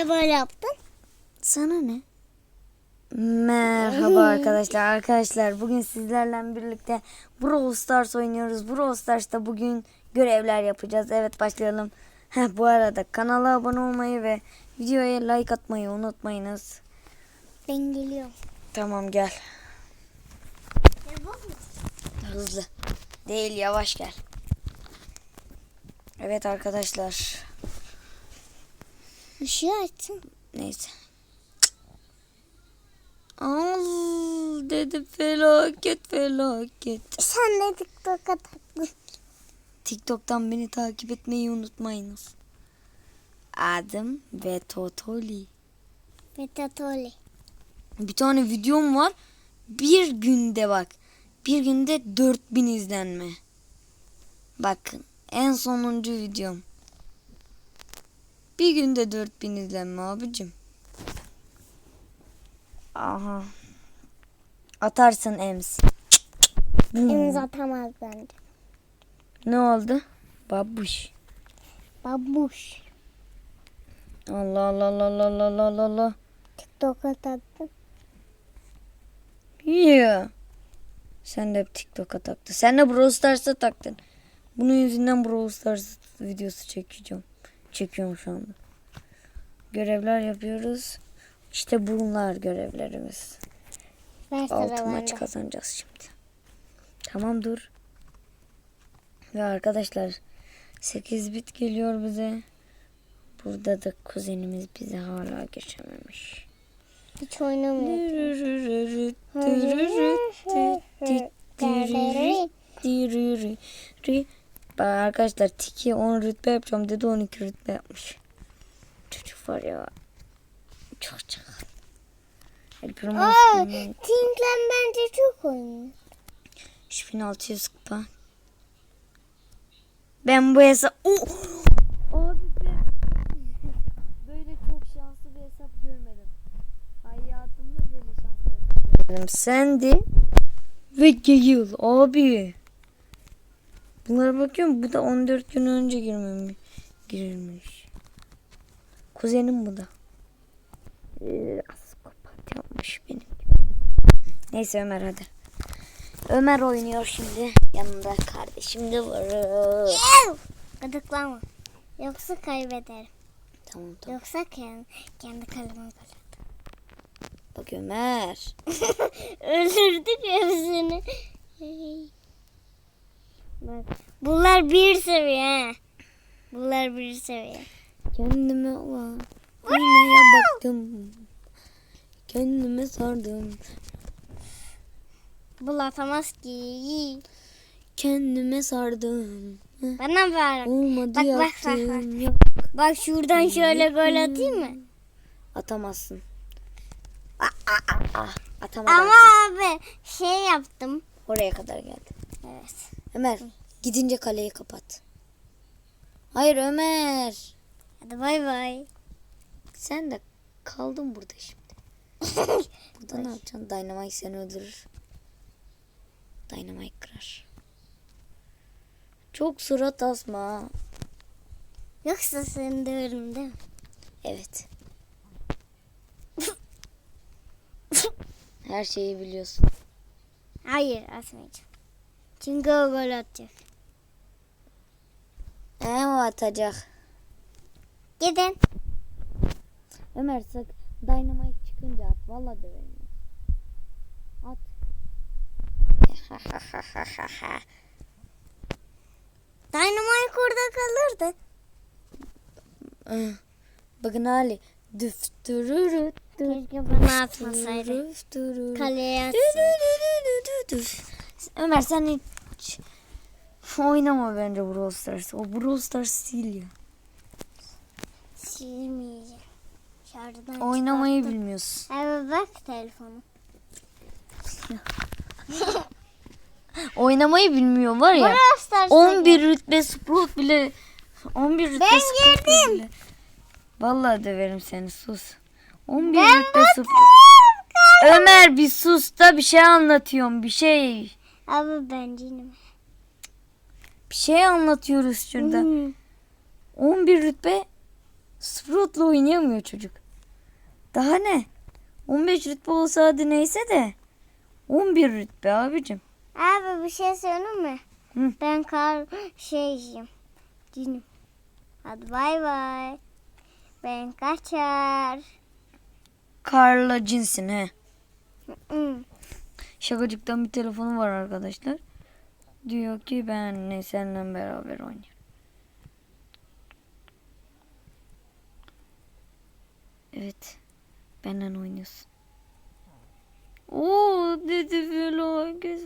Ne böyle yaptın? Sana ne? Merhaba arkadaşlar. Arkadaşlar bugün sizlerle birlikte Brawl Stars oynuyoruz. Brawl Stars'ta bugün görevler yapacağız. Evet başlayalım. Heh, bu arada kanala abone olmayı ve videoya like atmayı unutmayınız. Ben geliyorum. Tamam gel. Hızlı. Değil yavaş gel. Evet arkadaşlar. Işığı açsın. Neyse. Al dedi felaket felaket. Sen de TikTok'a taktın. TikTok'tan beni takip etmeyi unutmayınız. Adım ve Totoli. Metatoli. Bir tane videom var. Bir günde bak. Bir günde 4000 izlenme. Bakın en sonuncu videom. Bir günde 4000 izlenme abicim. Aha. Atarsın Ems. Deniz atamaz bence. Ne oldu? Babuş. Babuş. Allah Allah Allah Allah Allah Allah Allah. TikTok'a taktın. Yeah. Sen de hep TikTok'a taktın. Sen de Brawl Stars'a taktın. Bunun yüzünden Brawl Stars videosu çekeceğim. Çekiyorum şu anda. Görevler yapıyoruz. İşte bunlar görevlerimiz. Ver Altı maç kazanacağız şimdi. Tamam dur. Ve arkadaşlar 8 bit geliyor bize. Burada da kuzenimiz bize hala geçememiş. Hiç oynamıyor. Bak arkadaşlar Tiki 10 rütbe yapacağım dedi 12 rütbe yapmış. Çocuk var ya. El Aa. Tinklen bence çok oynuyor. 3600 kupa. Ben bu hesap... Oh! Abi ben böyle çok şanslı bir hesap görmedim. Hayatımda böyle şanslı bir hesap görmedim. Sendi ve Gale abi. Bunlara bakıyorum bu da 14 gün önce girmemiş. Girilmiş. Kuzenim bu da. Kapat yapmış benim. Neyse Ömer hadi. Ömer oynuyor şimdi. Yanında kardeşim de var. Gıdıklama. Yoksa kaybederim. Tamam tamam. Yoksa kendi, kendi kaleme gol Bak Ömer. Öldürdük hepsini. Bak. Bunlar bir seviye. Bunlar bir seviye. Kendime var. Aynaya baktım. Kendime sardım. Bu atamaz ki. Kendime sardım. Bana ver. Olmadı Bak, bak, bak, yaptım. Yok. Bak şuradan şöyle gol atayım mı? Atamazsın. Atamadım. Ama abi şey yaptım. Oraya kadar geldi. Evet. Ömer gidince kaleyi kapat. Hayır Ömer. Hadi bay bay. Sen de kaldın burada şimdi. burada ne yapacaksın? Dynamite seni öldürür. Dynamite kırar. Çok surat asma. Yoksa seni döverim değil mi? Evet. Her şeyi biliyorsun. Hayır atmayacağım. Çünkü o gol atacak. Ee, o atacak. Gidin. Ömer sak Dynamite çıkınca at. Valla döverim. At. Dynamite orada kalırdı. Bakın Ali. Düftürürü. Keşke bana atmasaydı. Kaleye atsın. Ömer sen hiç oynama bence Brawl Stars. O Brawl Stars sil ya. Silmeyeceğim. Şarjdan Oynamayı çıkarttım. bilmiyorsun. Evet bak telefonu. Oynamayı bilmiyor var ya. Brawl Stars'a 11 rütbe Sprout bile 11 rütbe Ben Sprout girdim. bile. Vallahi döverim seni sus. 11 Ben rütbe Sprout. Ömer bir sus da bir şey anlatıyorum. Bir şey. Abi ben cinim. Bir şey anlatıyoruz şurada. Hmm. 11 rütbe Sprout'la oynayamıyor çocuk. Daha ne? 15 rütbe olsa hadi neyse de 11 rütbe abicim. Abi bir şey söyleyeyim mi? Hı. Ben kar şeyim. Cinim. Hadi bay bay. Ben kaçar. Karla cinsin he. Hı. Şakacıktan bir telefonu var arkadaşlar. Diyor ki ben ne seninle beraber oynayayım. Evet. Benden oynuyorsun. Oo dedi felaket.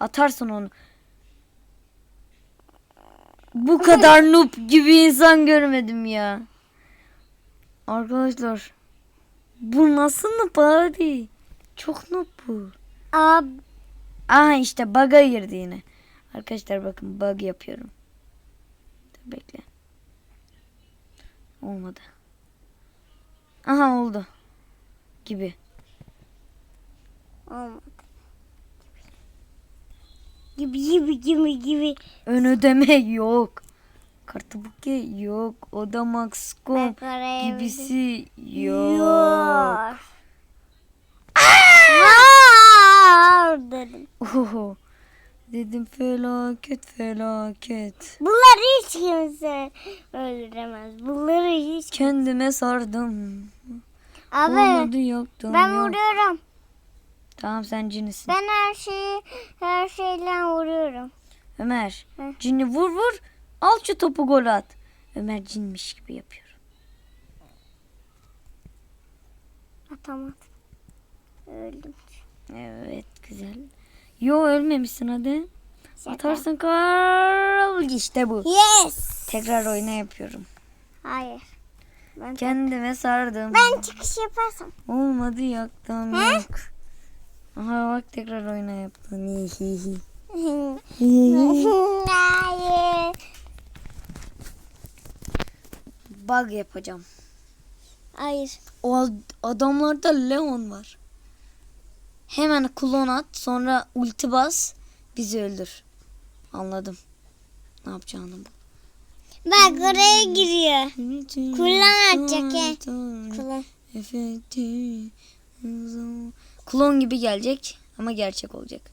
Atarsın onu. Bu kadar noob gibi insan görmedim ya. Arkadaşlar. Bu nasıl noob abi? Çok noob bu. Abi Aha işte bug'a girdi yine. Arkadaşlar bakın bug yapıyorum. Dur bekle. Olmadı. Aha oldu. Gibi. olmadı. Gibi gibi gibi gibi. Ön ödeme yok. Kartı buke yok. Oda Max.com Ben karaya gibisi yok. Yok. Var dedim. Oho. Dedim felaket felaket. Bunları hiç kimse öldüremez. Bunları hiç Kendime sardım. Abi Olmadı yoktum. ben yok. vuruyorum. Tamam sen cinisin. Ben her şeyi her şeyle vuruyorum. Ömer. Hı. Cini vur vur. Al şu topu gol at. Ömer cinmiş gibi yapıyor. Atamadım. Öldüm. Evet güzel. Yo ölmemişsin hadi. Şaka. Atarsın Karl. İşte bu. Yes. Tekrar oyna yapıyorum. Hayır. Ben Kendime sardım. ben çıkış yaparsam. Olmadı yaktım He? yok. Aha bak tekrar oyna yaptın. Hihihi. Hayır. Bug yapacağım. Hayır. O ad- adamlarda Leon var. Hemen klon at sonra ulti bas bizi öldür. Anladım. Ne yapacağını bu. Bak oraya giriyor. Kullan atacak he. Efekti. Klon gibi gelecek ama gerçek olacak.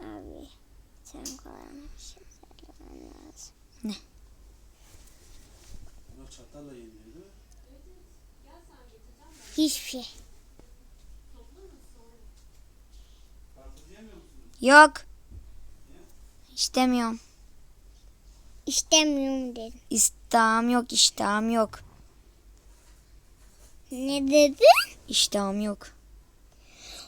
Abi sen bir şey lazım. Ne? Hiçbir şey. Yok. İstemiyorum. İstemiyorum dedim. İstiham yok, iştahım yok. Ne dedi? İştahım yok.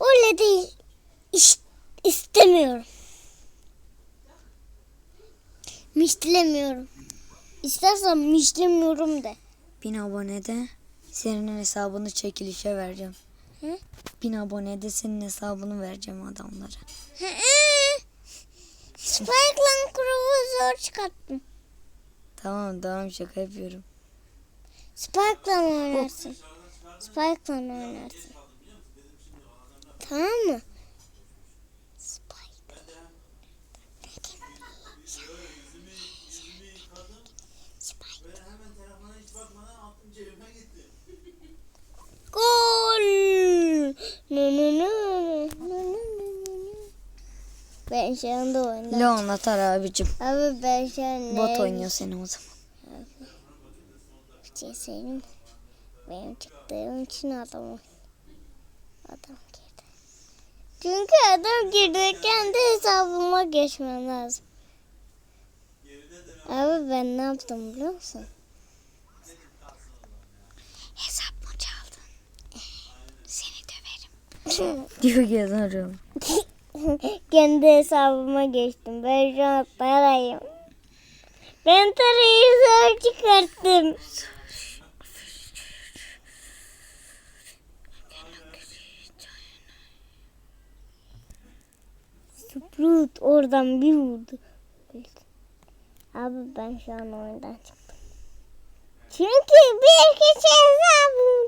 Öyle değil. İş, istemiyorum. Mişlemiyorum. İstersen mişlemiyorum de. Bin abonede senin hesabını çekilişe vereceğim. Hı? Bin abonede senin hesabını vereceğim adamlara. Spike'la Crow'u zor çıkarttım. Tamam tamam şaka yapıyorum. Spike'la oynarsın. Spike'la oynarsın. Tamam mı? Ben şu anda oyunda. Leon atar abicim. Abi ben şu an Bot oynuyor seni o zaman. Bir şey mi? Benim çıktığım için adam Adam girdi. Çünkü adam girdi kendi hesabıma geçmem lazım. Abi ben ne yaptım biliyor musun? Hesap mı çaldın? Seni döverim. Diyor yazarım. kendi hesabıma geçtim. Ben şu an tarayım. Ben tarayı zor çıkarttım. Sprut oradan bir vurdu. Abi ben şu an oyundan çıktım. Çünkü bir kişi hesabım.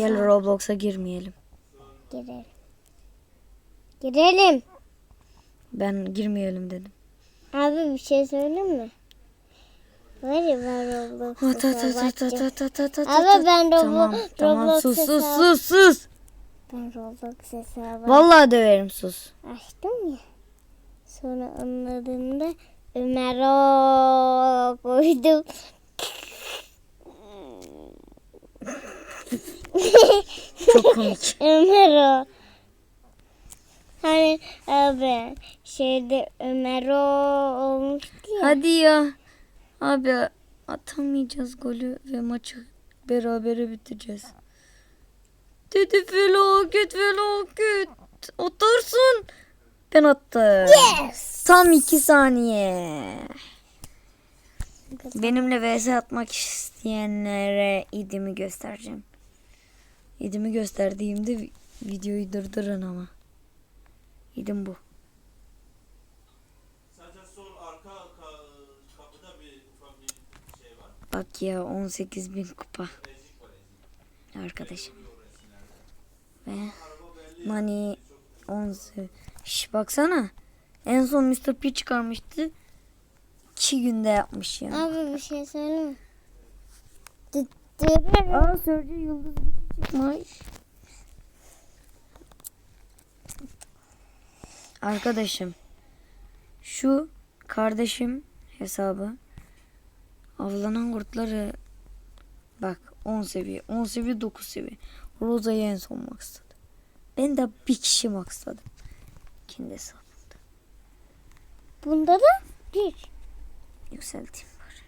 Gel Roblox'a girmeyelim. Girelim. Girelim. Ben girmeyelim dedim. Abi bir şey söyleyeyim mi? Var ya ben Roblox ta, Abi ben Roblo- Tamam tamam Roblox sus sus sus sus. Ben Roblox hesabı Vallahi döverim sus. açtım ya. Sonra onun adını da Ömer O koydum. Çok komik. Ömer O. Hani abi şeyde Ömer O olmuştu ya. Hadi ya. Abi atamayacağız golü ve maçı berabere bitireceğiz. Dedi felaket felaket. Atarsın. Ben attım. Tam iki saniye. Benimle vs atmak isteyenlere idimi göstereceğim. İdimi gösterdiğimde vi- videoyu durdurun ama. İdim bu. Sadece sol arka ka- kapıda bir ufak bir şey var. Bak ya 18 bin kupa arkadaşım. Ve. Money 10 Şş, baksana. En son Mr. P çıkarmıştı. 2 günde yapmış ya. Abi bir şey söyleyeyim mi? Dı- dırırır. Aa Sörcü Yıldız Gücü çıkmış. Arkadaşım. Şu kardeşim hesabı. Avlanan kurtları bak 10 seviye, 10 seviye, 9 seviye. Roza'yı en son maxladı. Ben de bir kişi maxladım. Kendi hesabımda. Bunda da bir. Yükselteyim bari.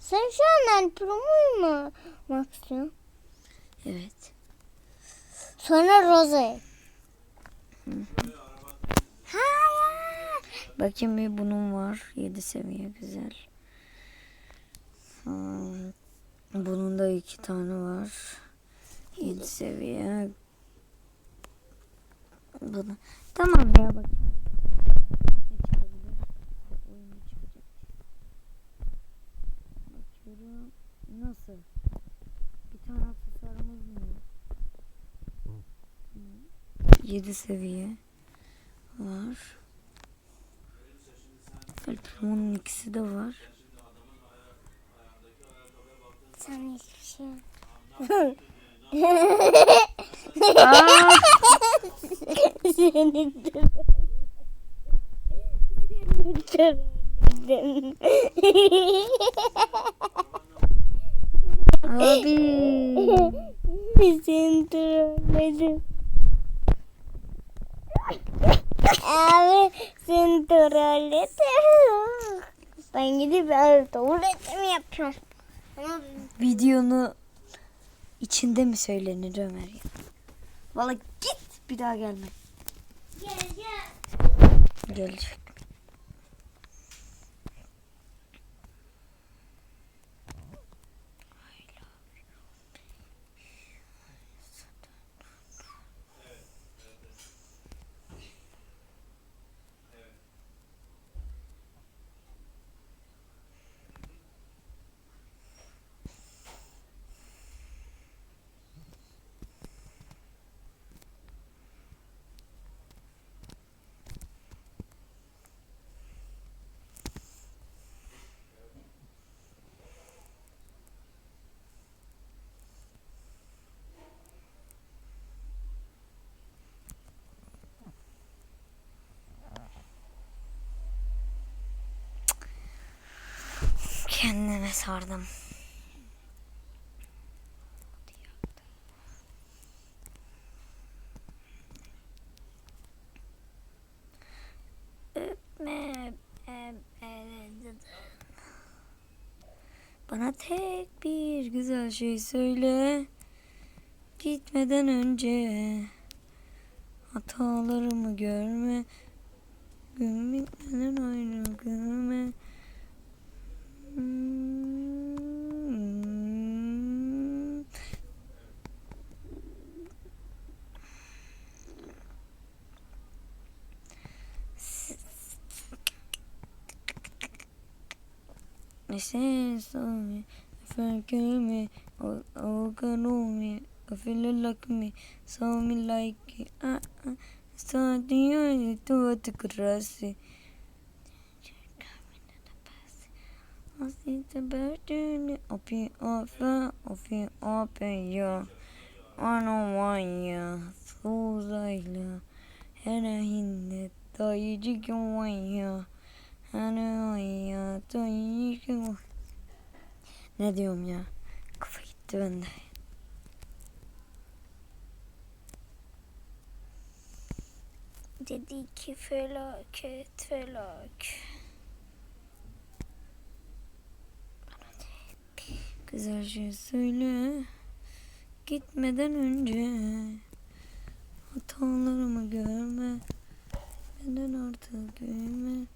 Sen şu an El Promo'yu mu Max'ın? Evet. Sonra Rosa'yı. Hayır. Bakayım bir bunun var. 7 seviye güzel. Hmm, Bunun da iki tane var. 7 seviye. Bunu. Tamam ya bak. Nasıl? Bir tane aksesuarımız mı yok? 7 seviye var. Alper'in ikisi de var. Sen hiçbir şey Seni de- abi. Seni trolledim. Abi seni trolledim. Ben gidip tuvaletimi yapıyorum. Ama Videonu içinde mi söylenir Ömer ya? Valla git bir daha gelme. Gel gel. Gelecek. Kendime sardım. Bana tek bir güzel şey söyle. Gitmeden önce hatalarımı görme. Bitmeden oyunu görme. Sense on me, if I kill me, or overcome me, I feel like me, oh, oh, saw me like it. Ah, ah, starting to what to cross it. Up in open, open, yeah. I don't want ya, Suzayla. Her hinne dayıcı gün var ya. Her ya dayıcı gün Ne diyorum ya? Kafa gitti bende. Dedi ki felaket felaket. Güzel şey söyle. Gitmeden önce hatalarımı görme. Benden artık büyüme.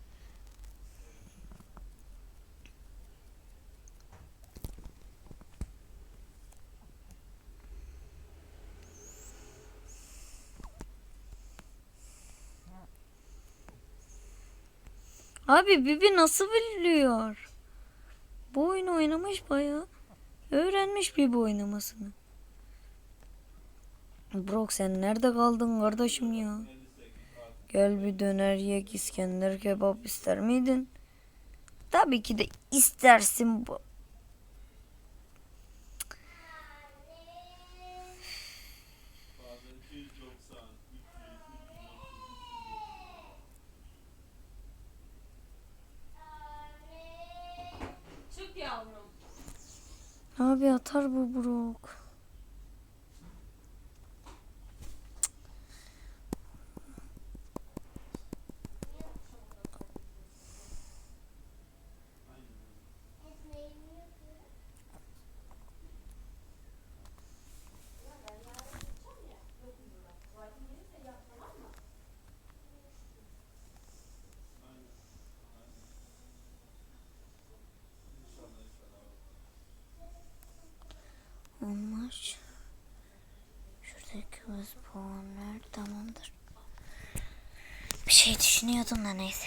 Abi Bibi nasıl biliyor? Bu oyunu oynamış bayağı. Öğrenmiş Bibi oynamasını. Brok sen nerede kaldın kardeşim ya? Gel bir döner yek İskender kebap ister miydin? Tabii ki de istersin bu. Abi atar bu Brok. Şey düşünüyordum da neyse.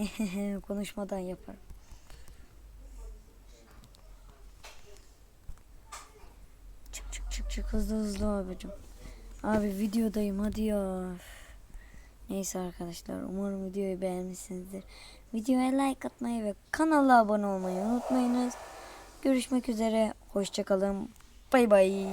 Konuşmadan yaparım. Çık çık çık çık hızlı hızlı abicim. Abi videodayım hadi ya. Neyse arkadaşlar umarım videoyu beğenmişsinizdir. Videoya like atmayı ve kanala abone olmayı unutmayınız. Görüşmek üzere. Hoşçakalın. Bay bay.